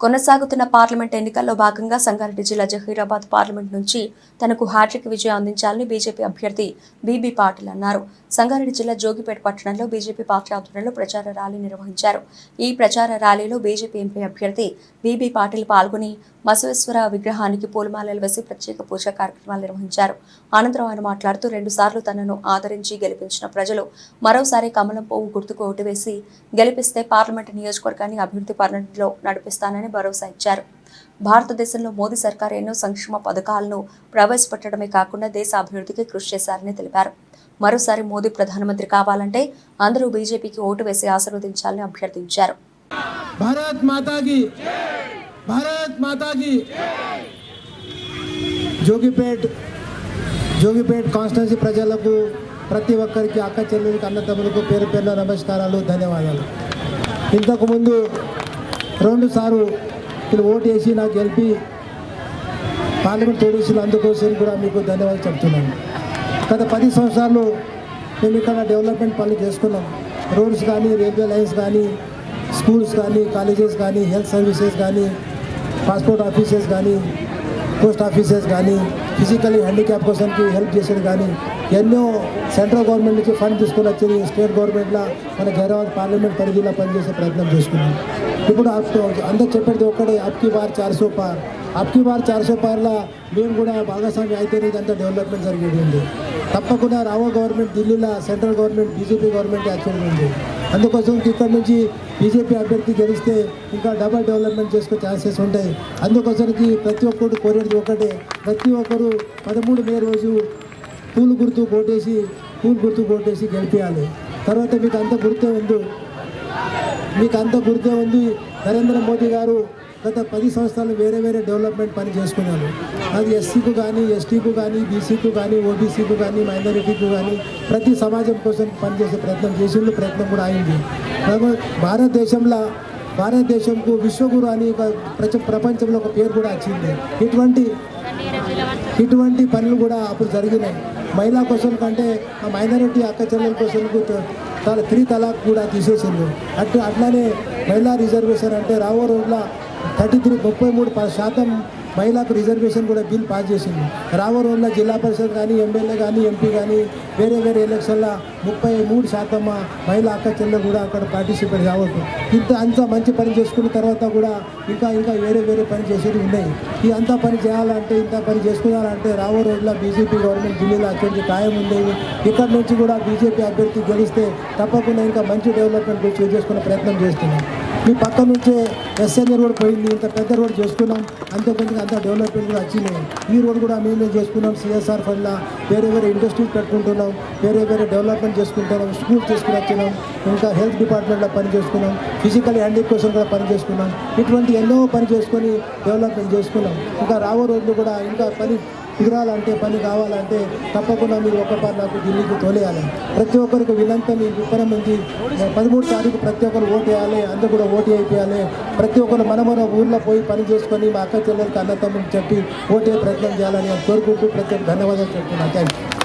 కొనసాగుతున్న పార్లమెంట్ ఎన్నికల్లో భాగంగా సంగారెడ్డి జిల్లా జహీరాబాద్ పార్లమెంట్ నుంచి తనకు హ్యాట్రిక్ విజయం అందించాలని బీజేపీ అభ్యర్థి బీబీ పాటిల్ అన్నారు. సంగారెడ్డి జిల్లా జోగిపేట పట్టణంలో బీజేపీ పార్టీ ఆధ్వర్యంలో ప్రచార ర్యాలీ నిర్వహించారు. ఈ ప్రచార ర్యాలీలో బీజేపీ ఎంపీ అభ్యర్థి బీబీ పాటిల్ పాల్గొని బసవేశ్వర విగ్రహానికి పూలమాలలు వేసి ప్రత్యేక పూజా కార్యక్రమాలు నిర్వహించారు. అనంతరం ఆయన మాట్లాడుతూ రెండుసార్లు తనను ఆదరించి గెలిపించిన ప్రజలు మరోసారి కమలం పువ్వు గుర్తుకు ఓటు వేసి గెలిపిస్తే పార్లమెంటు నియోజకవర్గాన్ని అభివృద్ధి పర్ణంలో నడిపిస్తానని భరోసా ఇచ్చారు. భారతదేశంలో మోదీ సర్కార్ ఎన్నో సంక్షేమ పథకాలను ప్రవేశపెట్టడమే కాకుండా దేశ అభివృద్ధికి కృషి చేశారని తెలిపారు. మరోసారి మోదీ ప్రధానమంత్రి కావాలంటే అందరూ బీజేపీకి ఓటు వేసి ఆశీర్వదించాలని అభ్యర్థించారు. భారత్ భారత్ జోగిపేట్ జోగిపేట్ కాన్స్టిట్యున్సీ ప్రజలకు ప్రతి ఒక్కరికి అక్క చెల్లెలకి అన్నతమ్ములకు పేరు పేరున నమస్కారాలు ధన్యవాదాలు. ఇంతకుముందు రెండు సార్లు మీరు ఓటు వేసి నాకు గెలిపి పార్లమెంట్ తోడేసిన అందుకోసం కూడా మీకు ధన్యవాదాలు చెప్తున్నాను. గత పది సంవత్సరాలు మేము ఇక్కడ డెవలప్మెంట్ పనులు చేసుకున్నాం. రోడ్స్ కానీ రైల్వే లైన్స్ కానీ స్కూల్స్ కానీ కాలేజెస్ కానీ హెల్త్ సర్వీసెస్ కానీ పాస్పోర్ట్ ఆఫీసెస్ కానీ పోస్ట్ ఆఫీసెస్ కానీ ఫిజికల్లీ హ్యాండిక్యాప్ కోసానికి హెల్ప్ చేసేది కానీ ఎన్నో సెంట్రల్ గవర్నమెంట్ నుంచి ఫండ్ తీసుకొని వచ్చేది. స్టేట్ గవర్నమెంట్లో మన హైదరాబాద్ పార్లమెంట్ పరిధిలో పనిచేసే ప్రయత్నం చేసుకున్నాం. ఇప్పుడు అందరు చెప్పేది ఒక్కడే అప్కి బార్ చార్సో పార్ అప్కి బార్ చార్సో పార్లో మేము కూడా భాగస్వామి అయితేనే ఇదంతా డెవలప్మెంట్ జరిగేది తప్పకుండా రావో గవర్నమెంట్ ఢిల్లీలో central government BJP government actual ఉంది. అందుకోసం ఇక్కడ నుంచి బీజేపీ అభ్యర్థి గెలిస్తే ఇంకా డబల్ డెవలప్మెంట్ చేసుకునే ఛాన్సెస్ ఉంటాయి. అందుకోసానికి ప్రతి ఒక్కరు కోరేది ఒకటే ప్రతి ఒక్కరు పదమూడు మే రోజు పూలు గుర్తు కోటేసి పూలు గుర్తు కోటేసి గెలిపేయాలి. తర్వాత మీకు అంత గుర్తే ఉంది మీకు అంత గుర్తే ఉంది. నరేంద్ర మోదీ గారు గత పది సంవత్సరాలు వేరే వేరే డెవలప్మెంట్ పని చేసుకున్నారు. అది ఎస్సీకు కానీ ఎస్టీకు కానీ బీసీకు కానీ ఓబీసీకు కానీ మైనారిటీకు కానీ ప్రతి సమాజం కోసం పనిచేసే ప్రయత్నం చేసిండు ప్రయత్నం కూడా అయింది. భారతదేశంలో భారతదేశంకు విశ్వగురు అని ఒక ప్రపంచంలో ఒక పేరు కూడా వచ్చింది. ఇటువంటి ఇటువంటి పనులు కూడా అప్పుడు జరిగినాయి. మహిళా క్వశ్చన్ కంటే ఆ మైనారిటీ అక్క చెల్లెల క్వశ్చన్కు తల త్రీ తలాక్ కూడా తీసేసింది అటు అట్లానే మహిళా రిజర్వేషన్ అంటే రావో రోజుల థర్టీ త్రీ ముప్పై మూడు ప- శాతం మహిళలకు రిజర్వేషన్ కూడా బిల్ పాస్ చేసింది. రాబో రోజుల్లో జిల్లా పరిషత్ కానీ ఎమ్మెల్యే కానీ ఎంపీ కానీ వేరే వేరే ఎలక్షన్లో ముప్పై మూడు శాతం మహిళా అక్క చెల్లెలు కూడా అక్కడ పార్టిసిపేట్ కావచ్చు ఇంత అంత మంచి పని చేసుకున్న తర్వాత కూడా ఇంకా ఇంకా వేరే వేరే పని చేసేవి ఉన్నాయి. ఈ అంతా పని చేయాలంటే ఇంత పని చేసుకోవాలంటే రాబో రోజుల్లో బీజేపీ గవర్నమెంట్ ఢిల్లీలో అత్యంత ఖాయం ఉండేవి ఇక్కడ నుంచి కూడా బీజేపీ అభ్యర్థి గెలిస్తే తప్పకుండా ఇంకా మంచి డెవలప్మెంట్ గురించి చేసుకునే ప్రయత్నం చేస్తున్నాం. మీ పక్క నుంచే ఎస్ఎన్ఏ రోడ్ పోయింది ఇంత పెద్ద రోడ్ చేసుకున్నాం. అంతే కొంచెం అంత డెవలప్మెంట్ కూడా వచ్చినాయి ఈ రోడ్ కూడా మేమే చేసుకున్నాం సిఎస్ఆర్ ఫండ్లో వేరే వేరే ఇండస్ట్రీస్ పెట్టుకుంటున్నాం వేరే వేరే డెవలప్మెంట్ చేసుకుంటున్నాం స్కూల్ తీసుకుని వచ్చినాం ఇంకా హెల్త్ డిపార్ట్మెంట్లో పని చేసుకున్నాం ఫిజికల్ హ్యాండీ కోసం కూడా పని చేసుకున్నాం. ఇటువంటి ఎన్నో పని చేసుకొని డెవలప్మెంట్ చేసుకున్నాం. ఇంకా రావో రోజులు కూడా ఇంకా పని కుదరాలంటే పని కావాలంటే తప్పకుండా మీరు ఒక్కపారి నాకు ఢిల్లీకి తోలేయాలి. ప్రతి ఒక్కరికి వినంతా మీ విప్పరం ఉంది పదమూడు తారీఖు ప్రతి ఒక్కరు ఓటు వేయాలి అందరూ కూడా ఓటు అయిపోయాలి ప్రతి ఒక్కరు మన మన ఊళ్ళో పోయి పని చేసుకొని మా అక్క చెల్లెలకి అన్న తమ్ముడికి చెప్పి ఓటే ప్రయత్నం చేయాలని కోరుకుంటూ ప్రతి ఒక్క ధన్యవాదాలు చెప్తున్నాను. Thank you